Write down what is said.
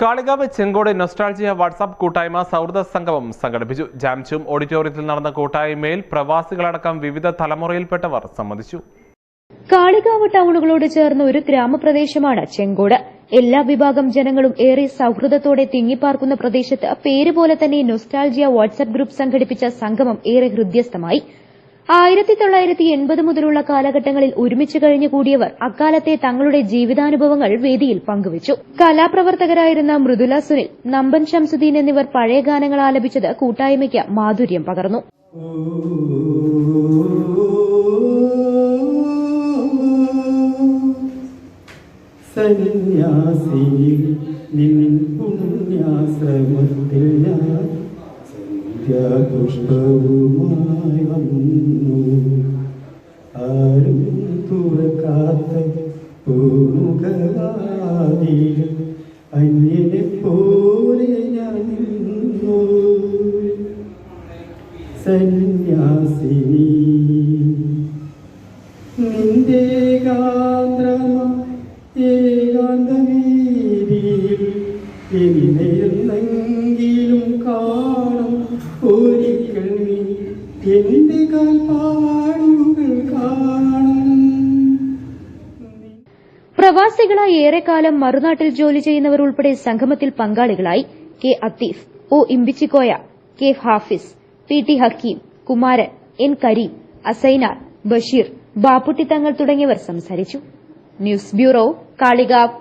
Kalikavu Chengode nostalgia WhatsApp കൂട്ടായ്മ സൗഹൃദ സംഗമം സംഘടിപ്പിച്ചു. ജാംചും ഓഡിറ്റോറിയത്തിൽ നടന്ന കൂട്ടായ്മയിൽ പ്രവാസികളടക്കം വിവിധ തലമുറയിൽപ്പെട്ടവർ സംബന്ധിച്ചു. കാളികാവ് ടൗണുകളോട് ചേർന്ന ഒരു ഗ്രാമപ്രദേശമാണ് ചെങ്കോട്. എല്ലാ വിഭാഗം ജനങ്ങളും ഏറെ സൌഹൃദത്തോടെ തിങ്ങിപ്പാർക്കുന്ന പ്രദേശത്ത് പേര് പോലെ തന്നെ നൊസ്റ്റാൾജിയ വാട്സാപ്പ് ഗ്രൂപ്പ് സംഘടിപ്പിച്ച സംഗമം ഏറെ ഹൃദ്യസ്ഥമായി. ആയിരത്തി തൊള്ളായിരത്തി എൺപത് മുതലുള്ള കാലഘട്ടങ്ങളിൽ ഒരുമിച്ച് കഴിഞ്ഞു കൂടിയവർ അക്കാലത്തെ തങ്ങളുടെ ജീവിതാനുഭവങ്ങൾ വേദിയിൽ പങ്കുവച്ചു. കലാപ്രവർത്തകരായിരുന്ന മൃദുല സുനിൽ നമ്പൻ ഷംസുദ്ദീൻ എന്നിവർ പഴയ ഗാനങ്ങൾ ആലപിച്ചത് കൂട്ടായ്മയ്ക്ക് മാധുര്യം പകർന്നു. സന്യാസിനി നിൻ പൂമുഖവാതിൽ അന്യനെ പോലെ ഞാൻ നിന്നു. സന്യാസിനി നിന്റെ ഏകാന്തമ ഏകാന്തമീതിയിൽ എന്നെയെന്നെങ്കിലും കാണും. ഒരിക്കൽ നീ എന്റെ കാൽപ്പാടുകൾ കാണും. പ്രവാസികളായി ഏറെക്കാലം മറുനാട്ടിൽ ജോലി ചെയ്യുന്നവർ ഉൾപ്പെടെ സംഗമത്തിൽ പങ്കാളികളായി K Atheef O Imbichikoya K Hafiz P T Hakeem Kumaran N Kareem Asainar Basheer Bapputty Thangal തുടങ്ങിയവർ സംസാരിച്ചു. News bureau Kalikavu.